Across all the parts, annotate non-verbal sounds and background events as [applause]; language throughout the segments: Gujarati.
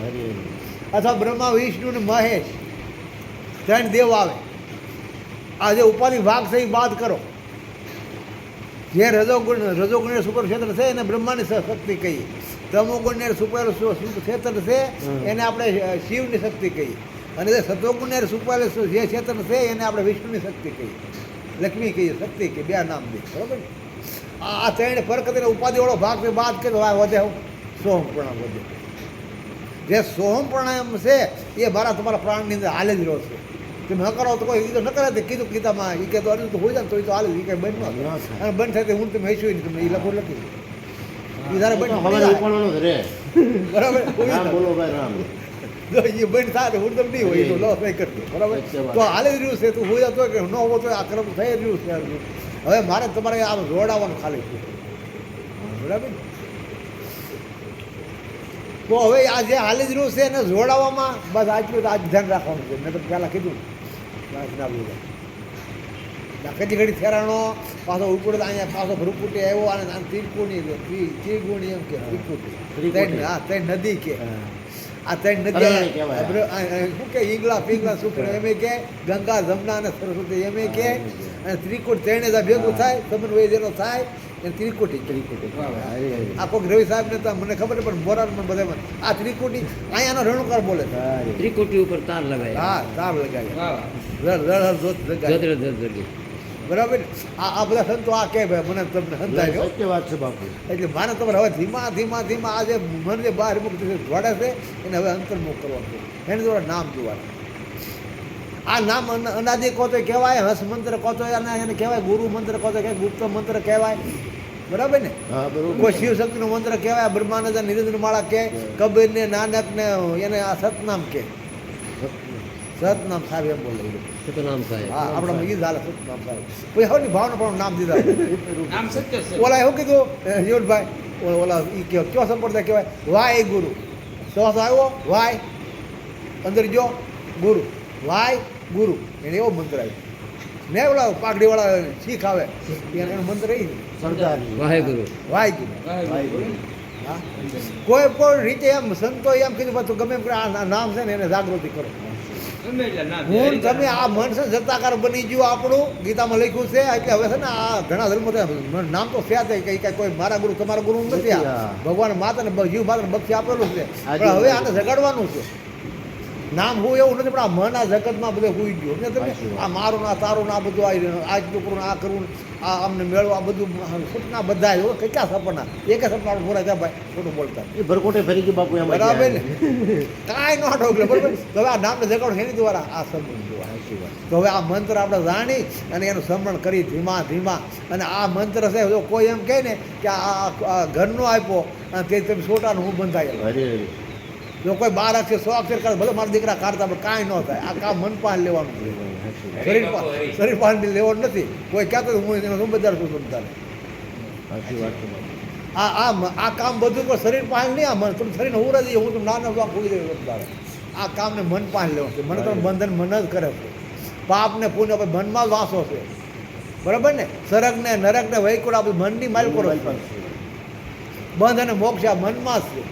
હરી અથવા બ્રહ્મા વિષ્ણુ ને મહેશ. ત્રણ દેવ આવે. આ જે ઉપાધિ ભાગ છે એ બાદ કરો. જે રજોગુણ રજોગુણ સુપર ક્ષેત્ર છે એને બ્રહ્માની શક્તિ કહીએ. તમોગુણ ને સુપર ક્ષેત્ર છે એને આપણે શિવની શક્તિ કહીએ. અને જે સતોગુણ ને સુપર જે ક્ષેત્ર છે એને આપણે વિષ્ણુની શક્તિ કહીએ. લક્ષ્મી કહીએ શક્તિ કહીએ બે નામ દે. બરોબર? આ ત્રણ ફરક ઉપાધિવાળો ભાગ બાદ કર્યો આ વધે સોમ પણ વધે. જે સોહમ પ્રાણાયામ છે એ મારા તમારા પ્રાણની અંદર હાલે જ રહ્યો છે. તમે ન કરો તો કોઈ એ તો ન કરે કીધું ગીતામાં એ કે તો અર્જુન તો હોય જાય તો એ તો હાલે એ કંઈ બંધ ન અને બંધ થાય હું તમે હસ્યું નહીં તમે એ લખો લખી બીજા બંધ રે. બરાબર એ બંધ થાય તો હું તમને નહીં હોય તો લોસ નહીં કરતો. બરાબર? તો હાલે જ રહ્યું છે તું હોય તો કે ન હોવો તો આ કર્મ થઈ જ રહ્યું છે. હવે મારે તમારે આમ આવવાનું ખાલી બરાબર? તો હવે આ જે હાલી જ રહ્યું છે એને જોડાવામાં બસ આટલું તો આજ ધ્યાન રાખવાનું છે. મેં તો પહેલાં કીધું. ના ભૂલો કેટલી ઘડી ફેરાણો પાછો ઉપડે અહીંયા પાછો ભરૂપુટી આવ્યો અને ત્રિકુણી ત્રિગુણી એમ કે ત્રિકુટી. હા ત્રણ નદી કે. આ ત્રણ નદી શું કે ઈંગલા પીંગલા સુખડ એમ કે ગંગા જમના અને સરસ્વતી એમ કે. અને ત્રિકુટ ત્રણે ભેગું થાય સમન્વય જેનો થાય. ત્રિકુટી ત્રિકોટી. આ કોઈક રવિ સાહેબ ને તો મને ખબર પણ મોરારમાં બધા આ ત્રિકોટી અહીંયાનો રણુકર બોલે છે. હરી. ઉપર તાર લગાય. હા તાર જોત જતરે બરાબર? આ આ બધા સંતો આ કે ભાઈ મને તમને સમજાયો સત્ય વાત છે બાપુ. એટલે મારે તમારે હવે ધીમા ધીમા ધીમા આ જે મન જે બહાર મુક્ત છે જોડે છે એને હવે અંતર્મુખ કરવાનું એને દ્વારા નામ જોવાનું આ નામ અનાદિ કહો તો કહેવાય હસ મંત્ર કહો તો એને એને કહેવાય ગુરુ મંત્ર કહો તો કહેવાય ગુપ્ત મંત્ર કહેવાય. બરાબર ને? હા કોઈ શિવ શક્તિનો મંત્ર કહેવાય બ્રહ્માનંદ નિરેન્દ્ર માળા કે કબીર ને નાનક ને એને આ સતનામ કે સતનામ સાહેબ એમ બોલે સતનામ સાહેબ. હા આપણા ઈ જ હાલે સતનામ સાહેબ. પછી હવે ભાવના પણ નામ દીધા. નામ સત્ય છે. ઓલા એવું કીધું? જીવનભાઈ ઓલા ઓલા ઈ કયો કયો સંપ્રદાય કહેવાય? વાય ગુરુ સો સો આવ્યો? વાય. અંદર જો ગુરુ. વાય ગુરુ એને એવો મંત્ર આવ્યો ને ઓલા પાઘડીવાળા શીખ આવે. એને મંત્ર એ સરદાર વાહેગુરુ. વાય ગુરુ ભાઈ ગુરુ. હા કોઈ પણ રીતે એમ સંતો એમ કીધું પાછું ગમે આ નામ છે ને એને જાગૃતિ કરો. હું તમે આ મનસે જતાકાર બની ગયું આપણું ગીતામાં લખ્યું છે એટલે હવે છે ને આ ઘણા ધર્મો તો નામ તો છે જ કઈ કઈ કોઈ મારા ગુરુ તમારા ગુરુ નથી આ. ભગવાન માતાને જીવ માતાને બક્ષી આપેલું છે. પણ હવે આને જગાડવાનું છે. નામ હું એવું નથી પણ આ મન આ જગતમાં બધે હોઈ ગયું. ને તમે આ મારું ના તારું ના બધું આ આજ કરવું આ કરવું આ અમને મેળવા બધું સપના બધા એવો કેટલા સપના? એક સપના પૂરા થયા ભાઈ ખોટું બોલતા. એ ભરકોટે ફરી ગયું બાપુ એમાં બરાબર ને? કાંઈ નો ઢોકલે બરાબર તો હવે આ નામને જગાડો એની દ્વારા આ સંબંધ જોવા તો હવે આ મંત્ર આપણે જાણી અને એનું સમરણ કરી ધીમા ધીમા. અને આ મંત્ર છે જો કોઈ એમ કહે ને કે આ આ ઘરનો આપ્યો અને તે તમે છોટાનું હું બંધાયેલો. જો કોઈ બાર અક્ષર સો અક્ષર કરે ભલે મારા દીકરા કાઢતા પણ કાંઈ ન થાય. આ કામ મન પાન લેવાનું છે શરીર શરીર પાન લેવાનું નથી. કોઈ કહેતો હોય, હું એનો સમજદાર છું સમજાર સાચી વાત આ આ આ કામ બધું પણ શરીર પાન નહીં આ મન તમે શરીરને હું રજી હું તું નાના વાક ખોલી દઉં સમજાર આ કામને મન પાન લેવાનું છે. મને તો બંધન મન જ કરે છે. પાપ ને પુણ્ય આપણે મનમાં જ વાંસો છે. બરાબર ને? સરગ ને નરક ને વૈકુળ આપણે મનની માલકો રહે છે. બંધ અને મોક્ષ આ મનમાં જ છે.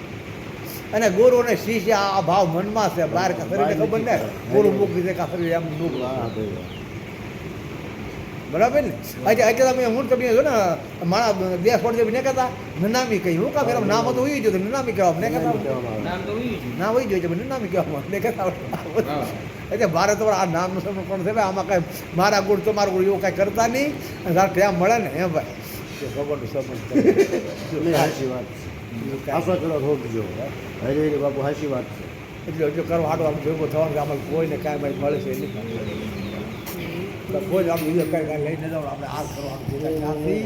અને ગુરુ અને શિષ્ય આ ભાવ મનમાં છે. બહાર કા શરીરને ખબર ને? ગુરુ મૂકી છે કા શરીર એમ વાહ. બરાબર ને? એટલે અત્યારે તમે હું તમે જો ને મારા બે છોડ જે ને કહેતા નનામી કહી. હું કા ફેર નામ હતું ઉઈ ગયું નનામી કહેવા મને એમ કહેતા નામ તો ના હોય જોઈએ મને નામી કહેવા મને કહેતા એટલે મારે તો આ નામ સમય કોણ છે? આમાં કાંઈ મારા ગુણ તમારા ગુણ એવું કાંઈ કરતા નહીં. ત્યાં મળે ને એમ ભાઈ? ખબર સમજ [laughs] સાચી વાત. આશા કરો રોકજો. હરે હરે બાપુ સાચી વાત છે. એટલે હજુ કરો હાટો આમ ભેગો થવાનું કે આમાં કોઈને કાંઈ મળે છે નહીં. તો કોઈ આમ બીજો કાંઈ કાંઈ લઈને જાઓ આપણે આ કરવાનું છે. ત્યાંથી